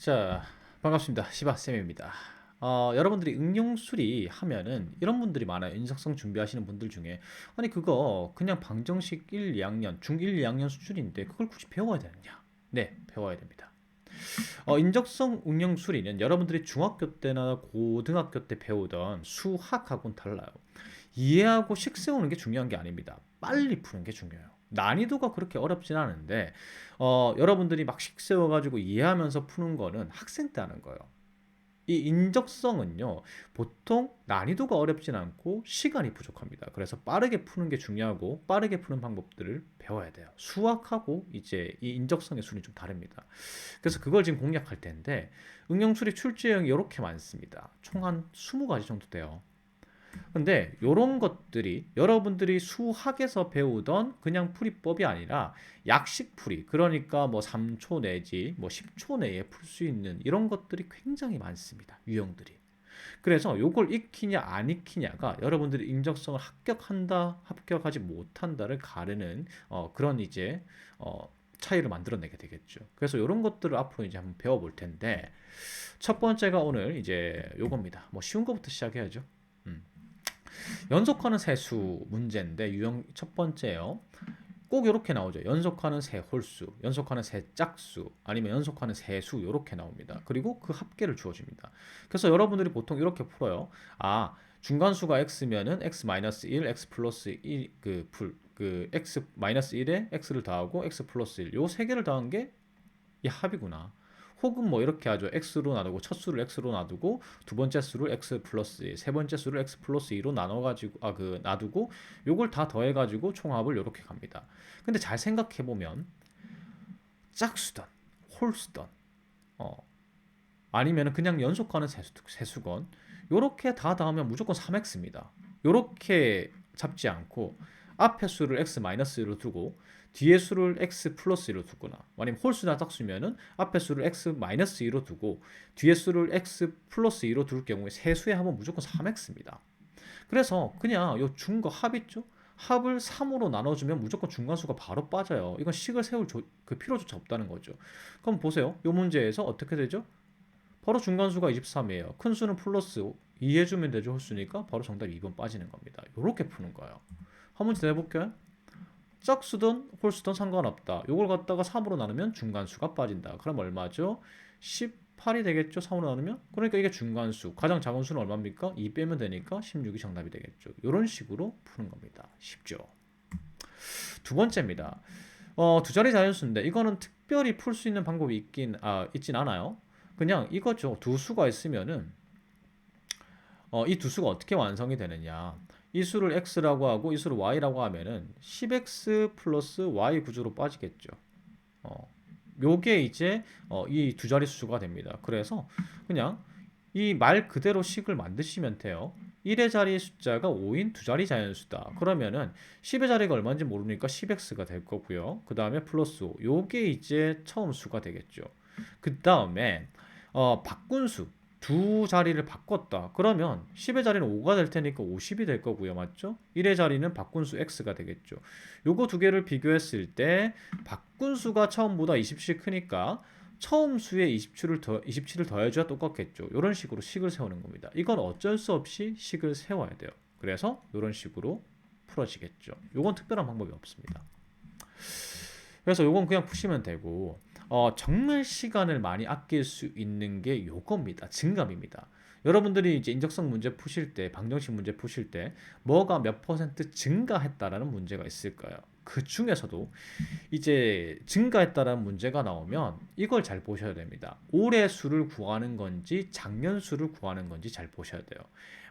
자, 반갑습니다. 시바쌤입니다. 어, 여러분들이 응용 수리 하면은 이런 분들이 많아요. 인적성 준비하시는 분들 중에. 아니, 그거 그냥 방정식 1, 2학년, 중1, 2학년 수준인데 그걸 굳이 배워야 되느냐? 네, 배워야 됩니다. 어, 인적성 응용 수리는 여러분들이 중학교 때나 고등학교 때 배우던 수학하고는 달라요. 이해하고 식 세우는 게 중요한 게 아닙니다. 빨리 푸는 게 중요해요. 난이도가 그렇게 어렵진 않은데 어, 여러분들이 막식 세워가지고 이해하면서 푸는 거는 학생 때 하는 거예요. 이 인적성은요, 보통 난이도가 어렵진 않고 시간이 부족합니다. 그래서 빠르게 푸는 게 중요하고 빠르게 푸는 방법들을 배워야 돼요. 수학하고 이제 이 인적성의 수는 좀 다릅니다. 그래서 그걸 지금 공략할 텐데 응용 수리 출제형이 이렇게 많습니다. 총 한 20가지 정도 돼요. 근데 이런 것들이 여러분들이 수학에서 배우던 그냥 풀이법이 아니라 약식 풀이 그러니까 뭐 3초 내지 뭐 10초 내에 풀 수 있는 이런 것들이 굉장히 많습니다. 유형들이. 그래서 요걸 익히냐 안 익히냐가 여러분들이 인적성을 합격한다 합격하지 못한다를 가르는 어, 그런 이제 어, 차이를 만들어내게 되겠죠. 그래서 이런 것들을 앞으로 이제 한번 배워볼 텐데 첫 번째가 오늘 이제 요겁니다. 뭐 쉬운 것부터 시작해야죠. 음. 연속하는 세수 문제인데 유형 첫 번째요. 꼭 이렇게 나오죠. 연속하는 세 홀수, 연속하는 세 짝수, 아니면 연속하는 세수 이렇게 나옵니다. 그리고 그 합계를 주어집니다. 그래서 여러분들이 보통 이렇게 풀어요. 아 중간수가 x면은 x 마이너스 1, x 플러스 1, 그, 풀, 그 x 마이너스 1에 x를 더하고 x 플러스 1, 요 세 개를 더한 게 이 합이구나. 혹은 뭐 이렇게 하죠. x로 나누고 첫 수를 x로 놔두고 두 번째 수를 x 플러스 2, 세 번째 수를 x 플러스 2로 나눠 가지고 아 그 놔두고 요걸 다 더해 가지고 총합을 이렇게 갑니다. 근데 잘 생각해 보면 짝수던 홀수던 어 아니면은 그냥 연속하는 세수, 세수건 요렇게 다 더하면 무조건 3x입니다. 요렇게 잡지 않고 앞에 수를 x 마이너스 1로 두고 뒤에 수를 x 플러스 1로 두거나 아니면 홀수나 짝수면은 앞에 수를 x 마이너스 2로 두고 뒤에 수를 x 플러스 2로 둘 경우에 세수의 합은 무조건 3x입니다. 그래서 그냥 요 중거 합 있죠? 합을 3으로 나눠주면 무조건 중간수가 바로 빠져요. 이건 식을 세울 조, 그 필요조차 없다는 거죠. 그럼 보세요. 이 문제에서 어떻게 되죠? 바로 중간수가 23이에요. 큰 수는 플러스 2 해주면 되죠. 홀수니까 바로 정답 2번 빠지는 겁니다. 이렇게 푸는 거예요. 한 문제 내볼게요. 짝수든 홀수든 상관없다. 요걸 갖다가 3으로 나누면 중간수가 빠진다. 그럼 얼마죠? 18이 되겠죠? 3으로 나누면? 그러니까 이게 중간수. 가장 작은 수는 얼마입니까? 2 빼면 되니까 16이 정답이 되겠죠. 이런 식으로 푸는 겁니다. 쉽죠? 두 번째입니다. 어, 두 자리 자연수인데 이거는 특별히 풀 수 있는 방법이 있긴 아, 있진 않아요. 그냥 이거죠. 두 수가 있으면은 어, 이 두 수가 어떻게 완성이 되느냐? 이 수를 x라고 하고 이 수를 y라고 하면은 10x 플러스 y 구조로 빠지겠죠. 어, 요게 이제 어, 이 두 자리 수가 됩니다. 그래서 그냥 이 말 그대로 식을 만드시면 돼요. 1의 자리 숫자가 5인 두 자리 자연수다. 그러면은 10의 자리가 얼마인지 모르니까 10x가 될 거고요. 그 다음에 플러스 5. 요게 이제 처음 수가 되겠죠. 그 다음에 어, 바꾼 수. 두 자리를 바꿨다. 그러면 10의 자리는 5가 될 테니까 50이 될 거고요. 맞죠? 1의 자리는 바꾼수 x가 되겠죠. 요거 두 개를 비교했을 때 바꾼수가 처음보다 20씩 크니까 처음 수에 27을 더 27을 더해줘야 똑같겠죠. 이런 식으로 식을 세우는 겁니다. 이건 어쩔 수 없이 식을 세워야 돼요. 그래서 이런 식으로 풀어지겠죠. 요건 특별한 방법이 없습니다. 그래서 요건 그냥 푸시면 되고 어, 정말 시간을 많이 아낄 수 있는 게 요겁니다. 증감입니다. 여러분들이 이제 인적성 문제 푸실 때, 방정식 문제 푸실 때 뭐가 몇 퍼센트 증가했다라는 문제가 있을까요? 그 중에서도 이제 증가했다라는 문제가 나오면 이걸 잘 보셔야 됩니다. 올해 수를 구하는 건지 작년 수를 구하는 건지 잘 보셔야 돼요.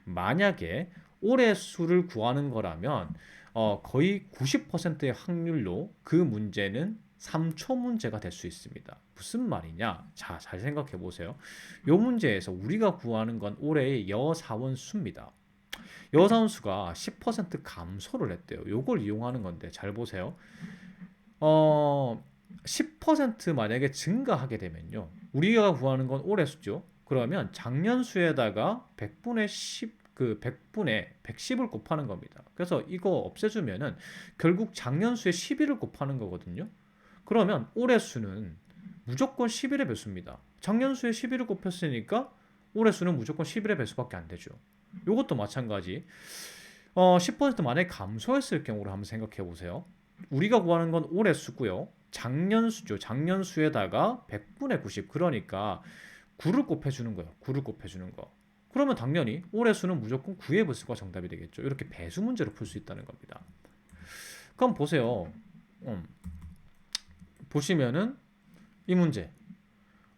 만약에 올해 수를 구하는 거라면 어, 거의 90%의 확률로 그 문제는 3초 문제가 될 수 있습니다. 무슨 말이냐? 자, 잘 생각해 보세요. 이 문제에서 우리가 구하는 건 올해의 여사원 수입니다. 여사원 수가 10% 감소를 했대요. 요걸 이용하는 건데 잘 보세요. 어, 10% 만약에 증가하게 되면요. 우리가 구하는 건 올해 수죠. 그러면 작년 수에다가 100분의 10, 그 100분의 110을 곱하는 겁니다. 그래서 이거 없애주면은 결국 작년 수에 11을 곱하는 거거든요. 그러면 올해 수는 무조건 11의 배수입니다. 작년 수에 11을 곱했으니까 올해 수는 무조건 11의 배수밖에 안 되죠. 이것도 마찬가지. 어, 10% 만약에 감소했을 경우를 한번 생각해 보세요. 우리가 구하는 건 올해 수고요. 작년 수죠. 작년 수에다가 100분의 90 그러니까 9를 곱해주는 거예요. 9를 곱해주는 거. 그러면 당연히 올해 수는 무조건 9의 배수가 정답이 되겠죠. 이렇게 배수 문제로 풀 수 있다는 겁니다. 그럼 보세요. 음, 보시면은 이 문제.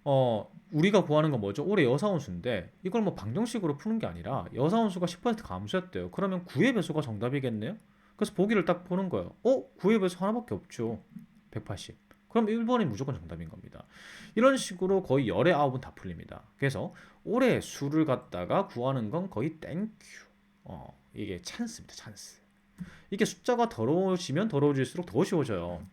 어, 우리가 구하는 건 뭐죠? 올해 여사원수인데 이걸 뭐 방정식으로 푸는 게 아니라 여사원수가 10% 감소했대요. 그러면 9의 배수가 정답이겠네요. 그래서 보기를 딱 보는 거예요. 어? 9의 배수 하나밖에 없죠. 180. 그럼 1번이 무조건 정답인 겁니다. 이런 식으로 거의 열의 아홉은 다 풀립니다. 그래서 올해 수를 갖다가 구하는 건 거의 땡큐. 어, 이게 찬스입니다. 찬스. 이게 숫자가 더러워지면 더러워질수록 더 쉬워져요.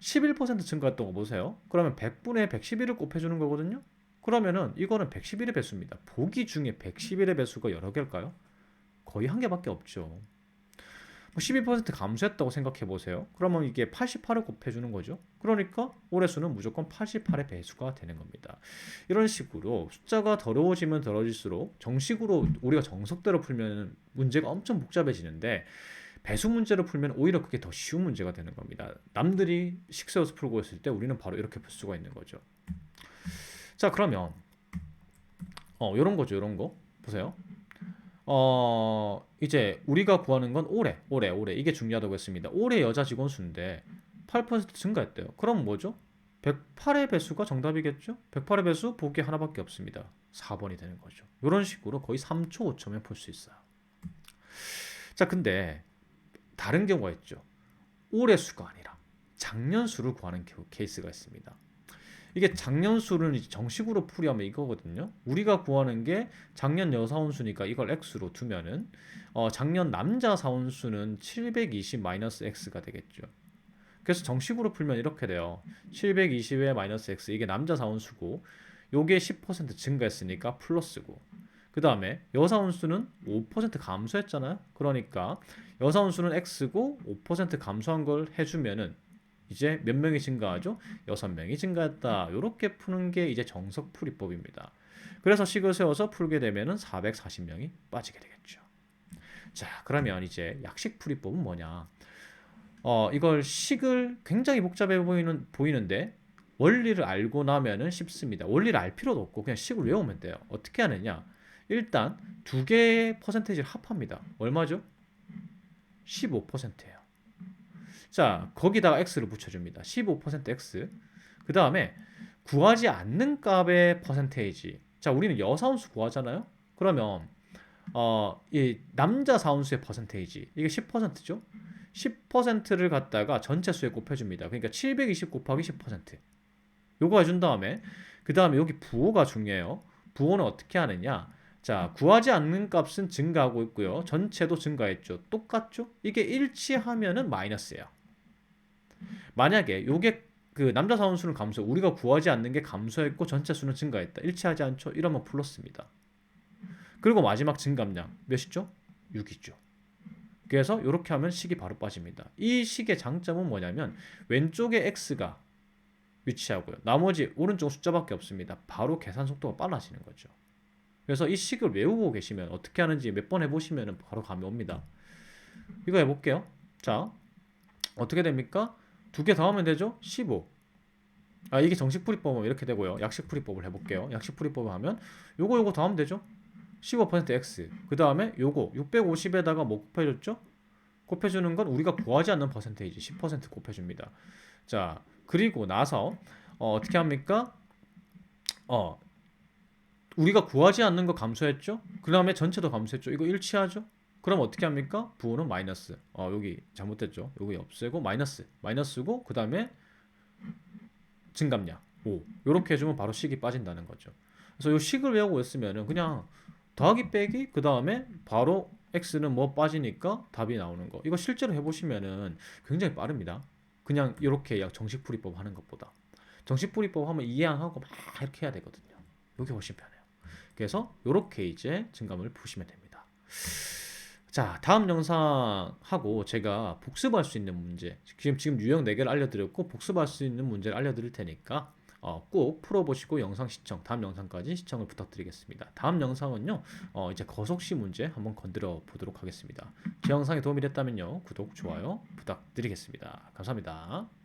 11% 증가했던 거 보세요. 그러면 100분의 111을 곱해주는 거거든요. 그러면은 이거는 111의 배수입니다. 보기 중에 111의 배수가 여러 개일까요? 거의 한 개밖에 없죠. 뭐12% 감소했다고 생각해 보세요. 그러면 이게 88을 곱해주는 거죠. 그러니까 올해 수는 무조건 88의 배수가 되는 겁니다. 이런 식으로 숫자가 더러워지면 더러워질수록 정식으로 우리가 정석대로 풀면 문제가 엄청 복잡해지는데 배수 문제로 풀면 오히려 그게 더 쉬운 문제가 되는 겁니다. 남들이 식세워서 풀고 있을 때 우리는 바로 이렇게 풀 수가 있는 거죠. 자 그러면 어 요런 거죠 요런 거. 보세요. 어 이제 우리가 구하는 건 올해 올해 올해. 이게 중요하다고 했습니다. 올해 여자 직원 수인데 8% 증가했대요. 그럼 뭐죠? 108의 배수가 정답이겠죠? 108의 배수 보기 하나밖에 없습니다. 4번이 되는 거죠. 요런 식으로 거의 3초 5초면 풀수 있어요. 자 근데 다른 경우가 있죠 올해 수가 아니라 작년 수를 구하는 케이스가 있습니다 이게 작년 이제 정식으로 풀이하면 이거거든요. 우리가 구하는 게 작년 여사원 수니까 이걸 x로 두면은 어, 작년 남자 사원 수는 720 마이너스 x가 되겠죠. 그래서 정식으로 풀면 이렇게 돼요. 720의 마이너스 x 이게 남자 사원 수고 요게 10% 증가했으니까 플러스고 그 다음에 여사원 수는 5% 감소했잖아요. 그러니까 여사원 수는 x고 5% 감소한 걸 해주면은 이제 몇 명이 증가하죠? 여섯 명이 증가했다. 이렇게 푸는 게 이제 정석 풀이법입니다. 그래서 식을 세워서 풀게 되면은 440명이 빠지게 되겠죠. 자, 그러면 이제 약식 풀이법은 뭐냐? 어, 이걸 식을 굉장히 복잡해 보이는 보이는데 원리를 알고 나면은 쉽습니다. 원리를 알 필요도 없고 그냥 식을 외우면 돼요. 어떻게 하느냐? 일단 두 개의 퍼센테이지를 합합니다. 얼마죠? 15%예요. 자, 거기다가 x를 붙여줍니다. 15% x. 그 다음에 구하지 않는 값의 퍼센테이지. 자, 우리는 여사원수 구하잖아요. 그러면 어, 이 남자 사원수의 퍼센테이지 이게 10%죠. 10%를 갖다가 전체 수에 곱해줍니다. 그러니까 720 곱하기 10%. 요거 해준 다음에 그 다음에 여기 부호가 중요해요. 부호는 어떻게 하느냐? 자, 구하지 않는 값은 증가하고 있고요. 전체도 증가했죠. 똑같죠? 이게 일치하면은 마이너스예요. 만약에 요게 그 남자 사원 수는 감소, 우리가 구하지 않는 게 감소했고 전체 수는 증가했다. 일치하지 않죠? 이러면 플러스입니다. 그리고 마지막 증감량 몇이죠? 6이죠. 그래서 이렇게 하면 식이 바로 빠집니다. 이 식의 장점은 뭐냐면 왼쪽에 x가 위치하고요. 나머지 오른쪽 숫자밖에 없습니다. 바로 계산 속도가 빨라지는 거죠. 그래서 이 식을 외우고 계시면 어떻게 하는지 몇 번 해보시면 바로 감이 옵니다. 이거 해볼게요. 자, 어떻게 됩니까? 두 개 더 하면 되죠? 15. 아 이게 정식 풀이법은 이렇게 되고요. 약식 풀이법을 해볼게요. 약식 풀이법을 하면 요거 요거 더 하면 되죠? 15% x. 그 다음에 요거 650에다가 뭐 곱해줬죠? 곱해주는 건 우리가 구하지 않는 퍼센테이지 10% 곱해줍니다. 자 그리고 나서 어, 어떻게 합니까? 어 우리가 구하지 않는 거 감소했죠? 그 다음에 전체도 감소했죠? 이거 일치하죠? 그럼 어떻게 합니까? 부호는 마이너스. 어, 여기 잘못됐죠. 여기 없애고 마이너스. 마이너스고 그 다음에 증감량 5. 이렇게 해주면 바로 식이 빠진다는 거죠. 그래서 이 식을 외우고 있으면은 그냥 더하기 빼기 그 다음에 바로 x는 뭐 빠지니까 답이 나오는 거. 이거 실제로 해보시면은 굉장히 빠릅니다. 그냥 이렇게 정식 풀이법 하는 것보다 정식 풀이법 하면 이해하고 막 이렇게 해야 되거든요. 이게 훨씬 편해요. 그래서 이렇게 이제 증감을 보시면 됩니다. 자, 다음 영상하고 제가 복습할 수 있는 문제, 지금, 지금 유형 4개를 알려드렸고, 복습할 수 있는 문제를 알려드릴 테니까, 어, 꼭 풀어보시고 영상 시청, 다음 영상까지 시청을 부탁드리겠습니다. 다음 영상은요, 어, 이제 거속시 문제 한번 건드려 보도록 하겠습니다. 제 영상이 도움이 됐다면요, 구독, 좋아요 부탁드리겠습니다. 감사합니다.